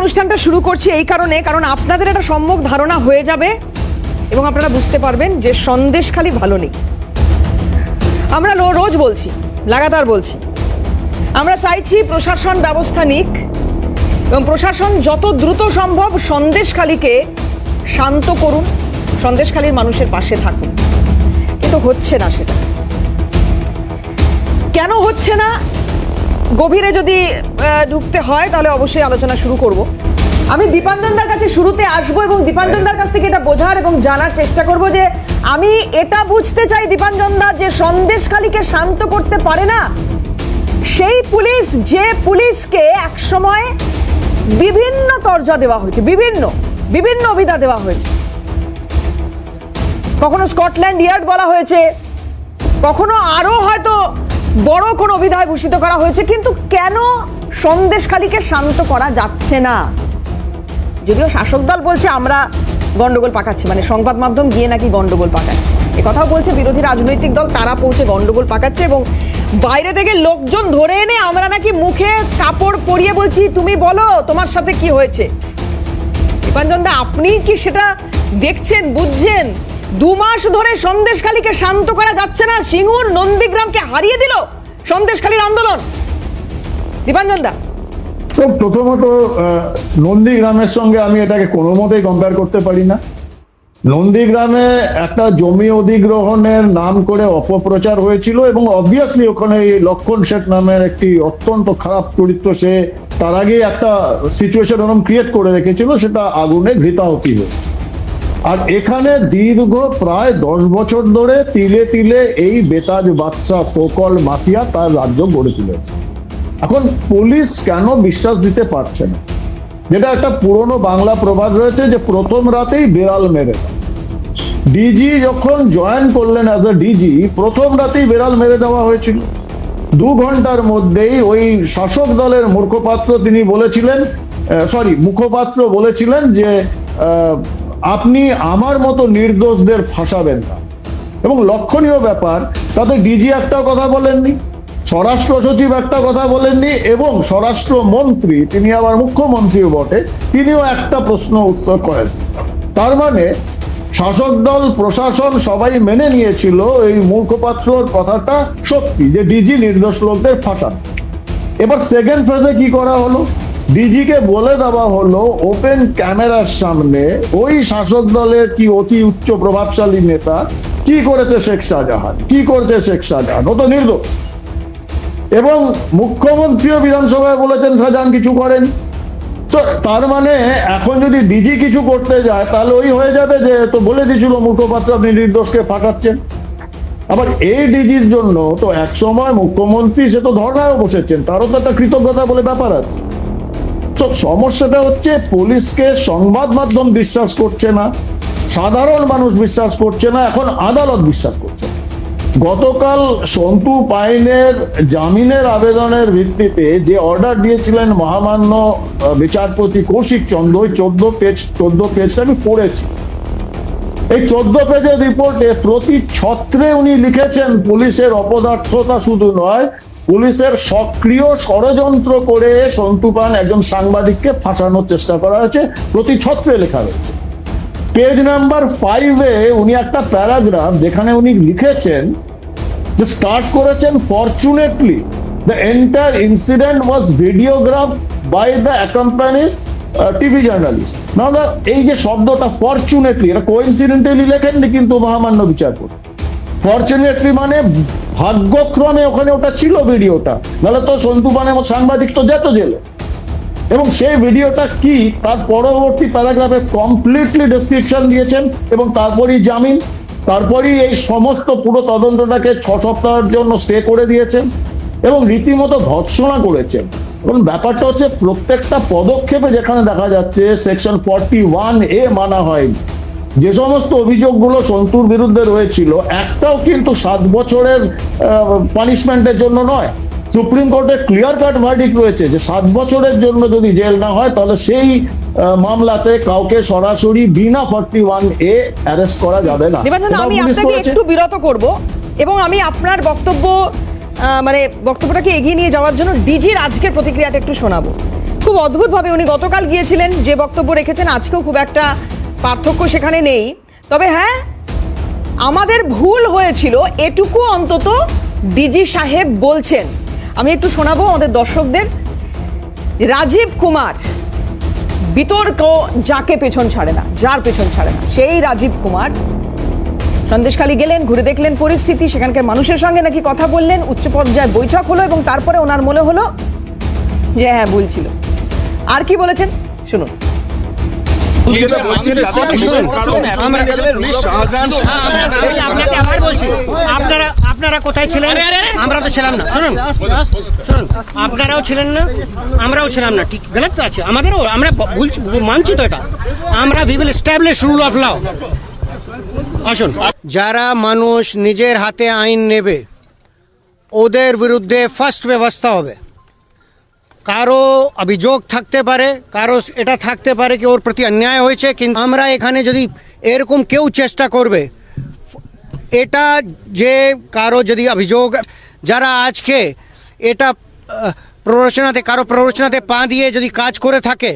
অনুষ্ঠানটা শুরু করছি এই কারণে, কারণ আপনাদের একটা সম্যক ধারণা হয়ে যাবে এবং আপনারা বুঝতে পারবেন যে সন্দেশ খালি ভালো নেই। আমরা রোজ বলছি, লাগাতার বলছি। আমরা চাইছি প্রশাসন ব্যবস্থা নিক এবং প্রশাসন যত দ্রুত সম্ভব সন্দেশখালীকে শান্ত করুন সন্দেশখালীর মানুষের পাশে থাকুন। কিন্তু হচ্ছে না সেটা। কেন হচ্ছে না? গভীরে যদি ঢুকতে হয়, তাহলে অবশ্যই আলোচনা শুরু করব। আমি দীপাঞ্জনদার কাছে শুরুতে আসব এবং দীপাঞ্জনদার কাছ থেকে এটা বোঝার এবং জানার চেষ্টা করব যে, আমি এটা বুঝতে চাই দীপাঞ্জনদা যে সন্দেশখালীকে শান্ত করতে পারে না। সেই পুলিশ, যে পুলিশকে একসময় বিভিন্ন তরজা দেওয়া হয়েছে, বিভিন্ন বিভিন্ন অভিধা দেওয়া হয়েছে। কখনো স্কটল্যান্ড ইয়ার্ড বলা হয়েছে, কখনো আরও হয়তো বড় কোনো অভিধায় ভূষিত করা হয়েছে, কিন্তু কেন সন্দেশখালীকে শান্ত করা যাচ্ছে না? যদিও শাসক দল বলছে আমরা গন্ডগোল পাকাচ্ছি মানে সংবাদ মাধ্যম গিয়ে নাকি গন্ডগোল পাকাচ্ছে। কথাও বলছে বিরোধী রাজনৈতিক দল, তারা পৌঁছে গন্ডগোল পাকাচ্ছে এবং বাইরে থেকে লোকজন ধরে এনে আমরা নাকি মুখে কাপড় পরিয়ে বলছি, তুমি বলো, তোমার সাথে কি হয়েছে? দীপাঞ্জন দা, আপনি কি সেটা দেখছেন, বুঝছেন? দু মাস ধরে সন্দেশখালীকে শান্ত করা যাচ্ছে না, সিঙ্গুর নন্দীগ্রামকে হারিয়ে দিল সন্দেশখালীর আন্দোলন। দীপাঞ্জন দা। তো প্রথমত নন্দীগ্রামের সঙ্গে আমি এটাকে কোনো মতেই কম্পেয়ার করতে পারি না। নন্দীগ্রামে একটা জমি অধিগ্রহণের নাম করে অপপ্রচার হয়েছিল এবং অবভিয়াসলি ওখানে এই লক্ষণ শেখ নামের একটি অত্যন্ত খারাপ চরিত্র, সে তার আগে একটা সিচুয়েশন ওরকম ক্রিয়েট করে রেখেছিল, সেটা আগুনে ঘৃতাহতি হয়েছে। আর এখানে দীর্ঘ প্রায় দশ বছর ধরে তিলে তিলে এই বেতাজ বাদশাহ সোকল মাফিয়া তার রাজ্য গড়ে তুলেছে। এখন পুলিশ কেন বিশ্বাস দিতে পারছে না? যেটা একটা পুরনো বাংলা প্রবাদ রয়েছে যে প্রথম রাতেই বেড়াল মেরে ডিজি যখন জয়েন করলেন অ্যাজ এ ডিজি, প্রথম রাতেই বেড়াল মেরে দেওয়া হয়েছিল। দু ঘণ্টার মধ্যেই ওই শাসক দলের মুখপাত্র তিনি বলেছিলেন সরি মুখপাত্র বলেছিলেন যে আপনি আমার মতো নির্দোষদের ফাঁসাবেন না। এবং লক্ষণীয় ব্যাপার, তাতে ডিজি একটা কথা বলেননি, স্বরাষ্ট্র সচিব একটা কথা বলেননি, এবং স্বরাষ্ট্র মন্ত্রী, তিনি আবার মুখ্যমন্ত্রীও বটে, তিনিও একটা প্রশ্ন উত্তর করেন। তার মানে শাসক দল, প্রশাসন সবাই মেনে নিয়েছিল এই মুখপাত্রর কথাটা সত্যি, যে ডিজি নির্দোষ লোকদের ফাঁসান। এবার সেকেন্ড ফেজে কি করা হলো? ডিজিকে বলে দেওয়া হলো ওপেন ক্যামেরার সামনে ওই শাসক দলের কি অতি উচ্চ প্রভাবশালী নেতা, কি করেছে শেখ শাহজাহান? কি করেছে শেখ শাহজাহান? ও তো নির্দোষ। এবং মুখ্যমন্ত্রীও বিধানসভায় বলেছেন, শাহজাহান কিছু করেন। তার মানে এখন যদি ডিজি কিছু করতে যায়, তাহলে ওই হয়ে যাবে যে তো বলে দিয়েছিল মুখপাত্র, আপনি নির্দোষকে ফাঁসাচ্ছেন। আবার এই ডিজির জন্য তো এক সময় মুখ্যমন্ত্রী, সে তো ধর্নায় বসেছেন, তারও তো একটা কৃতজ্ঞতা বলে ব্যাপার আছে। সমস্যাটা হচ্ছে পুলিশকে সংবাদ মাধ্যম বিশ্বাস করছে না, সাধারণ মানুষ বিশ্বাস করছে না, এখন আদালত বিশ্বাস করছে। গতকাল সন্তু পাইনের জামিনের আবেদনের ভিত্তিতে যে অর্ডার দিয়েছিলেন মহামান্য বিচারপতি কৌশিক চন্দ্র ওই চোদ্দ পেজ, চোদ্দ পেজটা আমি পড়েছি এই চোদ্দ পেজের রিপোর্টে প্রতি ছত্রে উনি লিখেছেন, পুলিশের অপদার্থতা শুধু নয় পুলিশের সক্রিয় ষড়যন্ত্র করে সন্তু পান একজন সাংবাদিককে ফাঁসানোর চেষ্টা করা হয়েছে, প্রতি ছত্রে লেখা রয়েছে। পেজ নাম্বার ফাইভে উনি একটা প্যারাগ্রাফ যেখানে উনি লিখেছেন যে স্টার্ট করেছেন fortunately the entire incident was videograph by the accompanies TV journalist না এই যে শব্দটা ফরচুনেটলি এটা কোইন্সিডেন্টালি লেখেননি কিন্তু মহামান্য বিচারপতি। ফরচুনেটলি মানে ভাগ্যক্রমে ওখানে ওটা ছিল ভিডিওটা। নাহলে তো সন্তু মানে সাংবাদিক তো যেত জেলে। এবং সেই ভিডিওটা কি, তার পরবর্তী প্যারাগ্রাফে কমপ্লিটলি ডেসক্রিপশন দিয়েছেন এবং তারপরই জামিন, তারপরই এই সমস্ত পুরো তদন্তটাকে ছ সপ্তাহের জন্য স্টে করে দিয়েছেন এবং রীতিমতো ভৎসনা করেছেন। এবং ব্যাপারটা হচ্ছে প্রত্যেকটা পদক্ষেপে যেখানে দেখা যাচ্ছে সেকশন ফর্টি ওয়ান এ মানা হয়নি। যে সমস্ত অভিযোগগুলো সন্তুর বিরুদ্ধে রয়েছিল একটাও কিন্তু সাত বছরের পানিশমেন্টের জন্য নয়। সুপ্রিম কোর্টে ক্লিয়ার কাট ভার্ডিক রয়েছে যে সাত বছরের জন্য যদি জেল না হয় তাহলে সেই মামলাতে কাউকে সরাসরি বিনা ফর্টি ওয়ান এ অ্যারেস্ট করা যাবে না। আমি আপনাকে একটু বিরত করব এবং আমি আপনার বক্তব্য মানে বক্তব্যটাকে এগিয়ে নিয়ে যাওয়ার জন্য ডিজির আজকের প্রতিক্রিয়াটা একটু শোনাবো। খুব অদ্ভুতভাবে উনি গতকাল গিয়েছিলেন যে বক্তব্য রেখেছেন আজকেও খুব একটা পার্থক্য সেখানে নেই। তবে হ্যাঁ আমাদের ভুল হয়েছিল, এটুকু অন্তত ডিজি সাহেব বলছেন। আমি একটু শোনাবো আমাদের দর্শকদের। রাজীব কুমার, বিতর্ক যাকে পেছন ছাড়ে না, যার পেছন ছাড়ে না, সেই রাজীব কুমার। সন্দেশখালী গেলেন, ঘুরে দেখলেন পরিস্থিতি, সেখানকার মানুষের সঙ্গে নাকি কথা বললেন, উচ্চ পর্যায়ে বৈঠক হলো এবং তারপরে ওনার মনে হলো যে হ্যাঁ ভুল ছিল। আর কি বলেছেন? শুনুন। যেটা বলছেন আপনাকে আবার বলছি আপনারা আপনারা কোথায় ছিলেন? আমরা তো ছিলাম না শুনুন। শুনুন আপনারাও ছিলেন না আমরাও ছিলাম না ঠিক গলত তো আছে আমাদেরও আমরা ব- ভুলছি মানছি তো এটা। আমরা we will establish rule of law আসুন। যারা মানুষ নিজের হাতে আইন নেবে ওদের বিরুদ্ধে ফার্স্ট ব্যবস্থা হবে। কারও অভিযোগ থাকতে পারে, কারও এটা থাকতে পারে কি ওর প্রতি অন্যায় হয়েছে, কিন্তু আমরা এখানে যদি এরকম কেউ চেষ্টা করবে এটা যে কারও যদি অভিযোগ, যারা আজকে এটা প্ররোচনাতে, কারও প্ররোচনাতে পা দিয়ে যদি কাজ করে থাকে,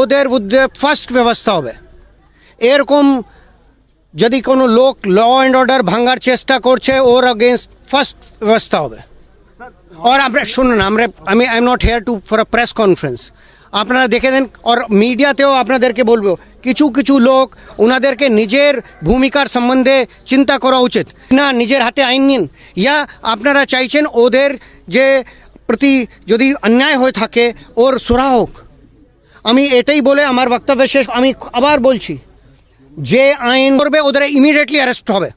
ওদের বিরুদ্ধে ফার্স্ট ব্যবস্থা হবে। এরকম যদি কোনো লোক ল অ্যান্ড অর্ডার ভাঙার চেষ্টা করছে, ওর অগেনস্ট ফার্স্ট ব্যবস্থা হবে। और আমরা, শুনুন, আমরা, আমি I am not here to for a press conference আপনারা দেখে দেন আর মিডিয়াতেও আপনাদেরকে বলব, কিছু কিছু লোক ওনাদেরকে নিজের ভূমিকার সম্বন্ধে চিন্তা করা উচিত। না, নিজের হাতে আইন নিন। ইয়া, আপনারা চাইছেন ওদের যে প্রতি যদি অন্যায় হয়ে থাকে, ওর সুরা হোক। আমি এটাই বলে আমার বক্তব্য শেষ, আমি আবার বলছি, যে আইন করবে, ওদের ইমিডিয়েটলি অ্যারেস্ট হবে।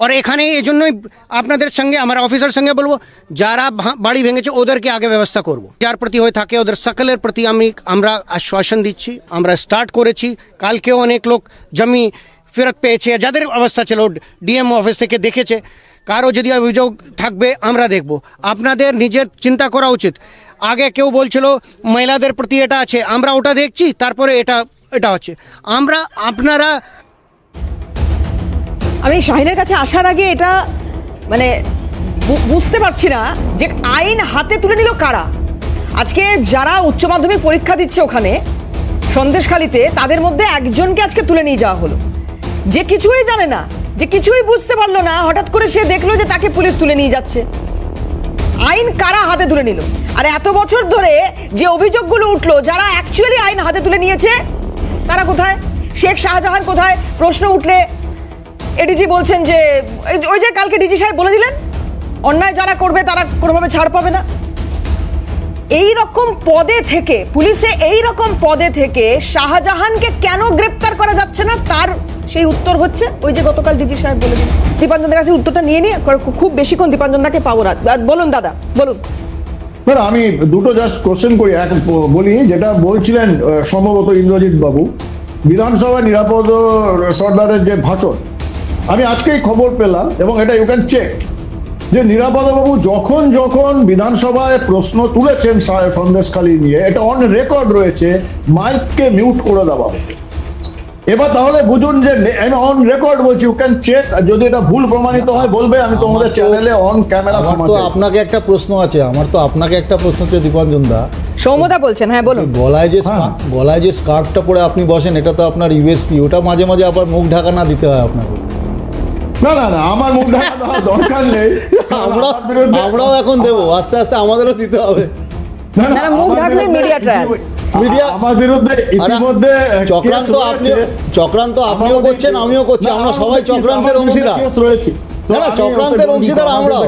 আর এখানে এই জন্যই আপনাদের সঙ্গে আমার অফিসার সঙ্গে বলব যারা বাড়ি ভেঙেছে ওদেরকে আগে ব্যবস্থা করব যার প্রতি হয়ে থাকে ওদের সকলের প্রতি আমি আমরা আশ্বাসন দিচ্ছি আমরা স্টার্ট করেছি কালকেও অনেক লোক জমি ফেরত পেয়েছে যাদের অবস্থা ছিল ডিএম অফিস থেকে দেখেছে কারও যদি অভিযোগ থাকবে আমরা দেখব আপনাদের নিজের চিন্তা করা উচিত আগে কেউ বলছিল মহিলাদের প্রতি এটা আছে আমরা ওটা দেখছি তারপরে এটা এটা হচ্ছে আমরা আপনারা আমি শাহিনের কাছে আসার আগে এটা মানে বুঝতে পারছি না যে আইন হাতে তুলে নিল কারা। আজকে যারা উচ্চ মাধ্যমিক পরীক্ষা দিচ্ছে ওখানে, সন্দেশখালিতে, তাদের মধ্যে একজনকে আজকে তুলে নিয়ে যাওয়া হলো। যে কিছুই জানে না, যে কিছুই বুঝতে পারল না, হঠাৎ করে সে দেখল যে তাকে পুলিশ তুলে নিয়ে যাচ্ছে। আইন কারা হাতে তুলে নিল? আর এত বছর ধরে যে অভিযোগগুলো উঠল, যারা অ্যাকচুয়ালি আইন হাতে তুলে নিয়েছে, তারা কোথায়? শেখ শাহজাহান কোথায়? প্রশ্ন উঠলে এডিজি বলছেন যে ওই যে কালকে ডিজি সাহেব বলে দিলেন, অন্যায় যারা করবে তারা কোনোভাবে ছাড় পাবে না। এই রকম পদে থেকে, পুলিশে এই রকম পদে থেকে শাহজাহানকে কেন গ্রেপ্তার করা যাচ্ছে না, তার সেই উত্তর হচ্ছে, ওই যে গতকাল ডিজি সাহেব বলে দিলেন। দীপাঞ্জনদের কাছে উত্তরটা নিয়ে নিয়ে খুব বেশিক্ষণ দীপাঞ্জনদাকে পাবো না। বলুন, দাদা, বলুন। আমি দুটো জাস্ট কোশ্চেন করি। এক, বলি, যেটা বলছিলেন সম্ভবত ইন্দ্রজিৎ বাবু বিধানসভা নিরাপদ সর্দারের যে ভাষণ আমি আজকেই খবর পেলাম এবং এটা ইউ ক্যান চেক যে নিরাপদ বাবু যখন যখন বিধানসভায় প্রশ্ন তুলেছেন সন্দেশখালী নিয়ে এটা অন রেকর্ড রয়েছে মাইককে মিউট করে দেওয়া এবার তাহলে বুঝুন যে আমি অন রেকর্ড বলছি ইউ ক্যান চেক যদি এটা ভুল প্রমাণিত হয় বলবে আমি তোমাদের চ্যানেলে অন ক্যামেরা আমার তো আপনাকে একটা প্রশ্ন আছে আমার তো আপনাকে একটা প্রশ্ন হচ্ছে দীপাঞ্জন দা। সৌমদা বলছেন হ্যাঁ বলুন। গলায় যে হ্যাঁ। গলায় যে স্কার্ফটা পরে আপনি বসেন এটা তো আপনার ইউএসপি ওটা মাঝে মাঝে আবার মুখ ঢাকা না দিতে হয় আপনাকে। না না না আমার মুখ ঢাকা দেওয়ার দরকার নেই। আমরা আমরাও এখন দেবো আস্তে আস্তে আমাদেরও দিতে হবে। না, মুখ ঢাকলে বিরুদ্ধে media trial। ইতিমধ্যে- Media- আমার বিরুদ্ধে ইতিমধ্যে চক্রান্ত আপনি চক্রান্ত আপনিও করছেন আমিও করছি আমরা সবাই চক্রান্তের অংশীদার। রয়েছে। না না চক্রান্তের অংশীদার আমার আমরাও।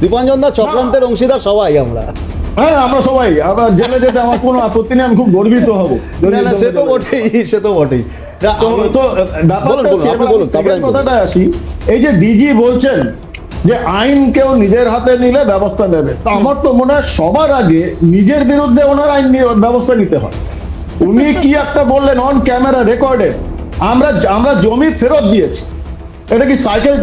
দীপাঞ্জন দা চক্রান্তের অংশীদার সবাই আমরা। হ্যাঁ আমরা সবাই। আবার জেলে যেতে আমার কোনো আপত্তি নেই আমি খুব গর্বিত হব। না না সে তো বটেই সে তো বটেই। তো ব্যাপারটা হচ্ছে, এবার। কথাটা আসি। এই যে ডিজি বলছেন যে আইন কেউ নিজের হাতে নিলে ব্যবস্থা নেবে। তো আমার তো মনে হয় সবার আগে নিজের বিরুদ্ধে ওনার আইন ব্যবস্থা নিতে হয়। উনি কি একটা বললেন অন ক্যামেরা রেকর্ডে আমরা আমরা জমি ফেরত দিয়েছি। এটা কি সাইকেল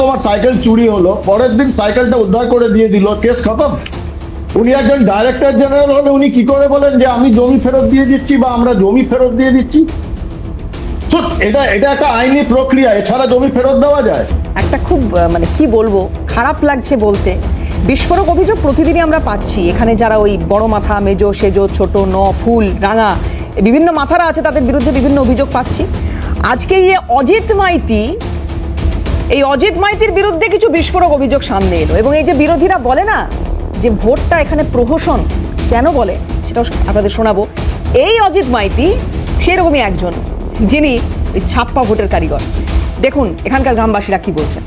তোমার সাইকেল চুরি হলো পরের দিন সাইকেলটা উদ্ধার করে দিয়ে দিল কেস খতম। উনি একজন ডাইরেক্টর জেনারেল হলে উনি কি করে বলেন যে আমি জমি ফেরত দিয়ে দিচ্ছি বা আমরা জমি ফেরত দিয়ে দিচ্ছি? এটা এটা একটা আইনি প্রক্রিয়া, এছাড়া জমি ফেরত দেওয়া যায়। একটা খুব মানে কি বলব, খারাপ লাগছে বলতে। বিস্ফোরক অভিযোগ প্রতিদিনই আমরা পাচ্ছি। এখানে যারা ওই বড় মাথা, মেজো, সেজো, ছোট, ন, ফুল, রাঙা, বিভিন্ন মাথারা আছে, তাদের বিরুদ্ধে বিভিন্ন অভিযোগ পাচ্ছি। আজকে এই অজিত মাইতি, এই অজিত মাইতির বিরুদ্ধে কিছু বিস্ফোরক অভিযোগ সামনে এলো। এবং এই যে বিরোধীরা বলে না যে ভোটটা এখানে প্রহসন, কেন বলে? সেটাও আপনাদের শোনাবো। এই অজিত মাইতি, সেরকমই একজন। যিনি ছাপ্পা ভোটের কারিগর। দেখুন এখানকার গ্রামবাসীরা কি বলছেন?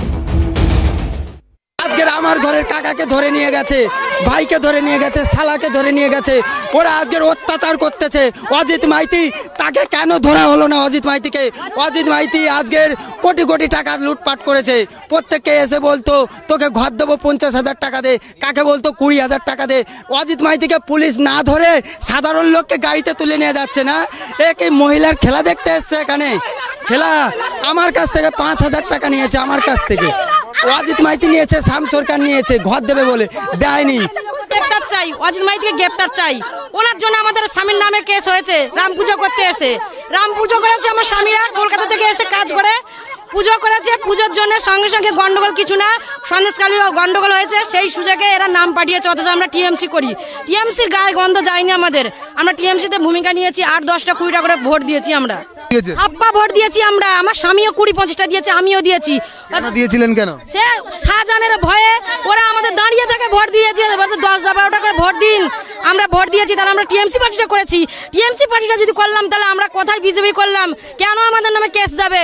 কাকাকে ধরে নিয়ে গেছে, ভাইকে ধরে নিয়ে গেছে, শালাকে ধরে নিয়ে গেছে, ওরা আজকের অত্যাচার করতেছে। অজিত মাইতি তাকে কেন ধরা হলো না অজিত মাইতিকে? অজিত মাইতি আজকের কোটি কোটি টাকা লুটপাট করেছে। প্রত্যেককে এসে বলতো, তোকে ঘর দেবো পঞ্চাশ হাজার টাকা দে। কাকে বলতো, কুড়ি হাজার টাকা দে। অজিত মাইতিকে পুলিশ না ধরে সাধারণ লোককে গাড়িতে তুলে নিয়ে যাচ্ছে না? এ কি মহিলার খেলা দেখতে এসছে এখানে? খেলা আমার কাছ থেকে পাঁচ হাজার টাকা নিয়েছে, আমার কাছ থেকে। অজিত মাইতি নিয়েছে, শাম সরকার নিয়েছে, ঘর দেবে বলে। দেয়নি। গ্রেপ্তার চাই অজিত মাইতিকে গ্রেপ্তার চাই। ওনার জন্য আমাদের স্বামীর নামে কেস হয়েছে, রাম পুজো করতে এসে। রাম পুজো করেছে আমার স্বামীরা, কলকাতা থেকে এসে কাজ করে। পুজো করেছে, পুজোর জন্য সঙ্গে সঙ্গে গন্ডগোল কিছু না সন্দেশকালী গন্ডগোল হয়েছে, সেই সুযোগে এরা নাম পাঠিয়েছে, অথচ আমরা টিএমসি করি। টিএমসির গায়ে গন্ধ যায়নি আমাদের। আমরা টিএমসিতে ভূমিকা নিয়েছি, আট, দশটা কুড়িটা করে ভোট দিয়েছি আমরা। আব্বা ভোট দিয়েছি আমরা। আমার স্বামীও কুড়ি পঁচিশটা দিয়েছে আমিও দিয়েছি। দিয়েছিলেন কেন? সে শাহজাহানের ভয়ে ওরা আমাদের দাঁড়িয়ে থাকে ভোট দিয়েছে। দশ বারোটা করে ভোট দিন। আমরা ভোট দিয়েছি তাহলে আমরা টিএমসি পার্টিটা করেছি। টিএমসি পার্টিটা যদি করলাম তাহলে আমরা কোথায় বিজেপি করলাম? কেন আমাদের নামে কেস যাবে?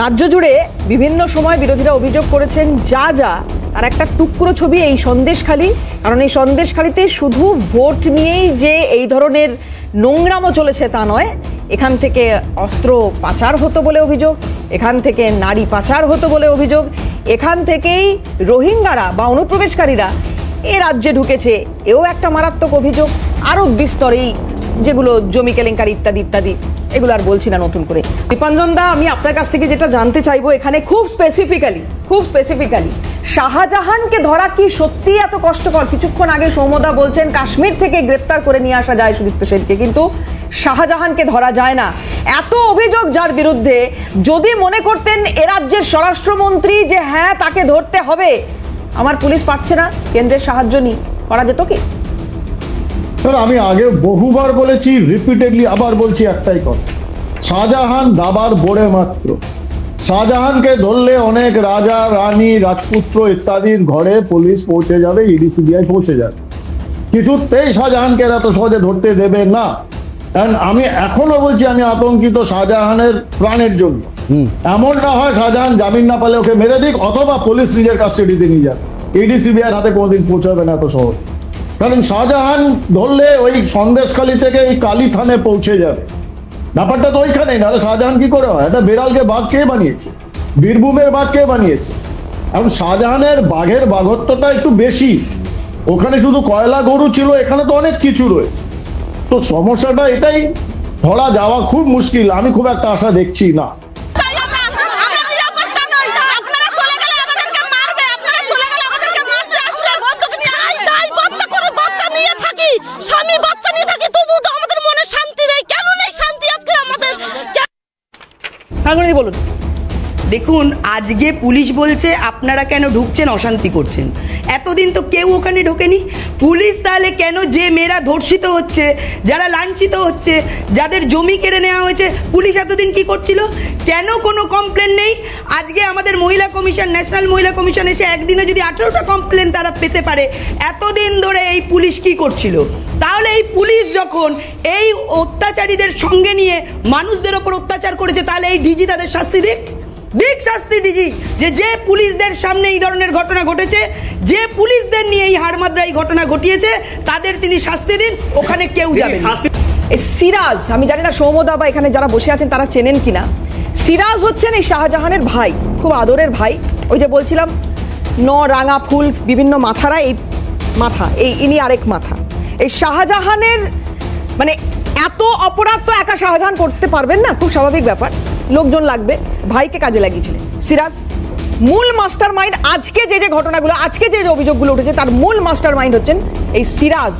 রাজ্য জুড়ে বিভিন্ন সময় বিরোধীরা অভিযোগ করেছেন, যা যা আর একটা টুকরো ছবি এই সন্দেশখালি। কারণ এই সন্দেশখালিতে শুধু ভোট নিয়েই যে এই ধরনের নোংরামও চলেছে তা নয়, এখান থেকে অস্ত্র পাচার হতো বলে অভিযোগ, এখান থেকে নারী পাচার হতো বলে অভিযোগ, এখান থেকেই রোহিঙ্গারা বা অনুপ্রবেশকারীরা এ রাজ্যে ঢুকেছে। এও একটা মারাত্মক অভিযোগ, আরও বিস্তরেই যেগুলো জমি কেলেঙ্কারি ইত্যাদি ইত্যাদি, এগুলো আর বলছি না নতুন করে। দীপাঞ্জন দা, আমি আপনার কাছ থেকে যেটা জানতে চাইব এখানে খুব স্পেসিফিক্যালি খুব স্পেসিফিক্যালি শাহজাহানকে ধরা কি সত্যি এত কষ্টকর? কিছুক্ষণ আগে সৌমদা বলছেন, কাশ্মীর থেকে গ্রেপ্তার করে নিয়ে আসা যায় সুদীপ্ত সেনকে। কিন্তু শাহজাহানকে ধরা যায় না। এত অভিযোগ যার বিরুদ্ধে, যদি মনে করতেন এ রাজ্যের স্বরাষ্ট্রমন্ত্রী যে হ্যাঁ তাকে ধরতে হবে, আমার পুলিশ পাচ্ছে না, কেন্দ্রের সাহায্য নি করা যেত কি? স্যার আমি আগে বহুবার বলেছি রিপিটেডলি আবার বলছি একটাই কথা। শাহজাহান দাবার বোড়ে মাত্র। শাহজাহানকে ধরলে অনেক রাজা রানী রাজপুত্র ইত্যাদির ঘরে পুলিশ পৌঁছে যাবে ইডি সিবিআই পৌঁছে যাবে। কিছুতেই শাহজাহানকে এত সহজে ধরতে দেবে না। আমি এখনও বলছি আমি আতঙ্কিত শাহজাহানের প্রাণের জন্য। এমন না হয় শাহজাহান জামিন না পালে ওকে মেরে দিক অথবা পুলিশ নিজের কাস্টাডিতে নিয়ে যাক। ইডি হাতে কোনোদিন পৌঁছাবে না এত সহজ। কারণ শাহজাহান ধরলে ওই সন্দেশখালী থেকে এই কালী থানে পৌঁছে যাবে। ব্যাপারটা তো ওইখানেই, নাহলে শাহজাহান কি করে হয়? এটা বেড়ালকে বাঘ কে বানিয়েছে? বীরভূমের বাঘ কে বানিয়েছে? এখন শাহজাহানের বাঘের বাঘত্বটা একটু বেশি। ওখানে শুধু কয়লা গরু ছিল, এখানে তো অনেক কিছু রয়েছে। তো সমস্যাটা এটাই, ধরা যাওয়া খুব মুশকিল। আমি খুব একটা আশা দেখছি না চাই আমরা আমরা নিরাপত্তা নই আপনারা চলে গেলে আমাদেরকে মারবে আপনারা চলে গেলে আমাদেরকে মারতে আসবে বন্দুক নিয়ে আই তাই বাচ্চা করে বাচ্চা নিয়ে থাকি স্বামী বাচ্চা নিয়ে থাকি তবু তো আমাদের মনে শান্তি নেই কেন নেই শান্তি আজকে আমাদের সাগরদি বলুন। দেখুন, আজকে পুলিশ বলছে আপনারা কেন ঢুকছেন, অশান্তি করছেন। এতদিন তো কেউ ওখানে ঢোকেনি। পুলিশ তাহলে কেন যে মেয়েরা ধর্ষিত হচ্ছে, যারা লাঞ্ছিত হচ্ছে, যাদের জমি কেড়ে নেওয়া হয়েছে, পুলিশ এতদিন কি করছিল? কেন কোনো কমপ্লেন নেই? আজকে আমাদের মহিলা কমিশন ন্যাশনাল মহিলা কমিশন এসে একদিনে যদি আঠেরোটা কমপ্লেন তারা পেতে পারে এতদিন ধরে এই পুলিশ কি করছিল? তাহলে এই পুলিশ যখন এই অত্যাচারীদের সঙ্গে নিয়ে মানুষদের ওপর অত্যাচার করেছে তাহলে এই ডিজি তাদের শাস্তি দিক? দিক শাস্তি ডিজি যে যে পুলিশদের সামনে এই ধরনের ঘটনা ঘটেছে যে পুলিশদের নিয়ে এই হারমাদ্রা এই ঘটনা ঘটিয়েছে তাদের তিনি শাস্তি দিন ওখানে কেউ যাবে সিরাজ আমি জানি না সৌমদা বা এখানে যারা বসে আছেন তারা চেনেন কিনা? সিরাজ হচ্ছেন এই শাহজাহানের ভাই, খুব আদরের ভাই। ওই যে বলছিলাম, ন রাঙা ফুল, বিভিন্ন মাথারা, এই মাথা, এই ইনি আরেক মাথা। এই শাহজাহানের মানে এত অপরাধ তো একা শাহজাহান করতে পারবেন না, খুব স্বাভাবিক ব্যাপার। লোকজন লাগবে, ভাইকে কাজে লাগিয়েছিলেন সিরাজ, মূল মাস্টার মাইন্ড আজকে যে যে ঘটনাগুলো, আজকে যে যে অভিযোগগুলো উঠেছে, তার মূল মাস্টার মাইন্ড হচ্ছেন এই সিরাজ।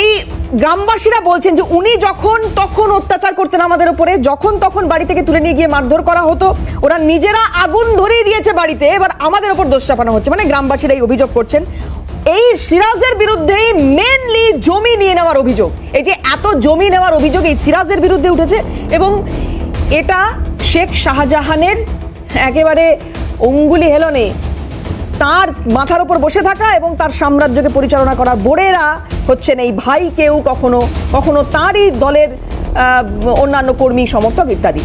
এই গ্রামবাসীরা বলছেন যে উনি যখন তখন অত্যাচার করতেন আমাদের উপরে, যখন তখন বাড়ি থেকে তুলে নিয়ে গিয়ে মারধর করা হতো, ওরা নিজেরা আগুন ধরিয়ে দিয়েছে বাড়িতে, এবার আমাদের উপর দোষ চাপানো হচ্ছে। মানে গ্রামবাসীরা এই অভিযোগ করছেন। এই সিরাজের বিরুদ্ধেই মেনলি জমি নিয়ে নেওয়ার অভিযোগ। এই যে এত জমি নেওয়ার অভিযোগ এই সিরাজের বিরুদ্ধে উঠেছে এবং এটা শেখ শাহজাহানের একেবারে অঙ্গুলি হেলনে তার মাথার উপর বসে থাকা এবং তার সাম্রাজ্যকে পরিচালনা করা বোড়েরা হচ্ছেন এই ভাই, কেউ কখনো কখনো তারই দলের অন্যান্য কর্মী, সমর্থক ইত্যাদি।